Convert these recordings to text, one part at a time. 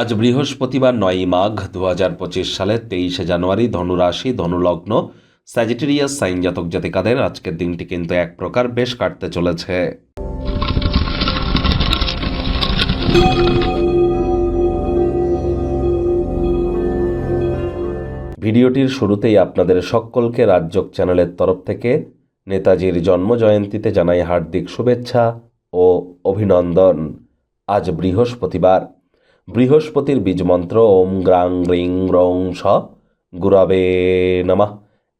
আজ বৃহস্পতিবার নয়ই মাঘ দু হাজার পঁচিশ সালের তেইশে জানুয়ারি ধনুরাশি, ধনুলগ্ন স্যাজিটেরিয়াস সাইন জাতক জাতিকাদের আজকের দিনটি কিন্তু এক প্রকার বেশ কাটতে চলেছে। ভিডিওটির শুরুতেই আপনাদের সকলকে রাজ্যক চ্যানেলের তরফ থেকে নেতাজির জন্মজয়ন্তীতে জানাই হার্দিক শুভেচ্ছা ও অভিনন্দন। আজ বৃহস্পতিবার। বৃহস্পতির বীজমন্ত্র, ওম গ্রাং রিং রং স, গুরাবে নমঃ।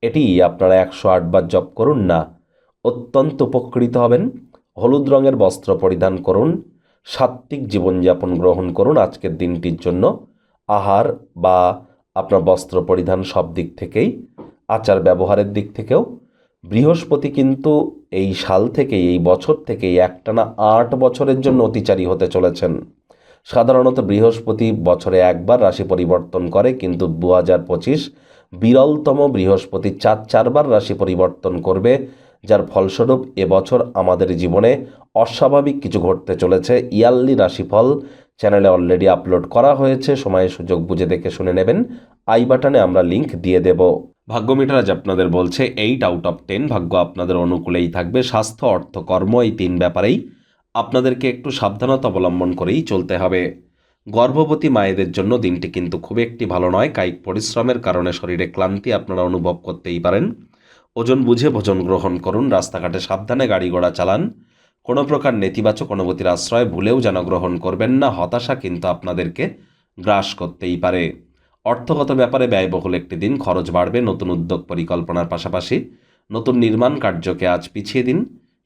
এটি আপনারা একশো আটবার জপ করুন না, অত্যন্ত উপকৃত হবেন। হলুদ রঙের বস্ত্র পরিধান করুন, সাত্ত্বিক জীবনযাপন গ্রহণ করুন আজকের দিনটির জন্য। আহার বা আপনার বস্ত্র পরিধান সব দিক থেকেই, আচার ব্যবহারের দিক থেকেও। বৃহস্পতি কিন্তু এই সাল থেকেই, এই বছর থেকেই একটানা আট বছরের জন্য অতিচারী হতে চলেছেন। সাধারণত বৃহস্পতি বছরে একবার রাশি পরিবর্তন করে, কিন্তু দু হাজার পঁচিশ বিরলতম বৃহস্পতি চার চারবার রাশি পরিবর্তন করবে, যার ফলস্বরূপ এবছর আমাদের জীবনে অস্বাভাবিক কিছু ঘটতে চলেছে। ইয়ারলি রাশিফল চ্যানেলে অলরেডি আপলোড করা হয়েছে সময় সুযোগ বুঝে দেখে শুনে নেবেন। আই বাটনে আমরা লিংক দিয়ে দেব। ভাগ্য মিটার আজ আপনাদের বলছে এইট আউট অফ টেন ভাগ্য আপনাদের অনুকূলেই থাকবে। স্বাস্থ্য, অর্থ, কর্ম এই তিন ব্যাপারেই আপনাদেরকে একটু সাবধানতা অবলম্বন করেই চলতে হবে। গর্ভবতী মায়েদের জন্য দিনটি কিন্তু খুব একটি ভালো নয়। কায়িক পরিশ্রমের কারণে শরীরে ক্লান্তি আপনারা অনুভব করতেই পারেন। ওজন বুঝে ভোজন গ্রহণ করুন, রাস্তাঘাটে সাবধানে গাড়ি ঘোড়া চালান। কোনো প্রকার নেতিবাচক অনুভূতির আশ্রয় ভুলেও যেন গ্রহণ করবেন না, হতাশা কিন্তু আপনাদেরকে গ্রাস করতেই পারে। অর্থগত ব্যাপারে ব্যয়বহুল একটি দিন, খরচ বাড়বে, নতুন উদ্যোগ পরিকল্পনার পাশাপাশি নতুন নির্মাণ কার্যকে আজ পিছিয়ে দিন।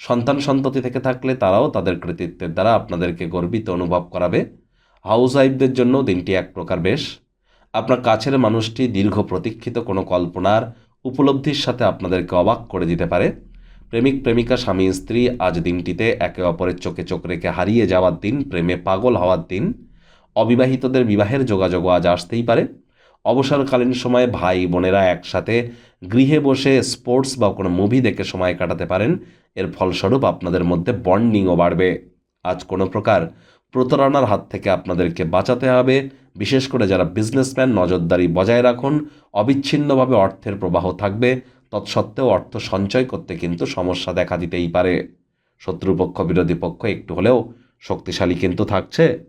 সন্তান সন্ততি থেকে থাকলে তারাও তাদের কৃতিত্বের দ্বারা আপনাদেরকে গর্বিত অনুভব করাবে। হাউস ওয়াইফদের জন্য দিনটি এক প্রকার বেশ। আপনার কাছের মানুষটি দীর্ঘ প্রতীক্ষিত কোনো কল্পনার উপলব্ধির সাথে আপনাদেরকে অবাক করে দিতে পারে। প্রেমিক, প্রেমিকা, স্বামী, স্ত্রী, আজ দিনটিতে একে অপরের চোখে চোখ রেখে হারিয়ে যাওয়ার দিন, প্রেমে পাগল হওয়ার দিন, অবিবাহিতদের বিবাহের যোগাযোগও আজ আসতেই পারে। অবসরকালীন সময়ে ভাই বোনেরা একসাথে গৃহে বসে স্পোর্টস বা কোনো মুভি দেখে সময় কাটাতে পারেন। এর ফলস্বরূপ আপনাদের মধ্যে বন্ডিংও বাড়বে। আজ কোনো প্রকার প্রতারণার হাত থেকে আপনাদেরকে বাঁচাতে হবে। বিশেষ করে যারা বিজনেসম্যান নজরদারি বজায় রাখুন, অবিচ্ছিন্নভাবে অর্থের প্রবাহ থাকবে। তৎসত্ত্বেও অর্থ সঞ্চয় করতে কিন্তু সমস্যা দেখা দিতেই পারে। শত্রুপক্ষ, বিরোধী পক্ষ একটু হলেও শক্তিশালী কিন্তু থাকছে।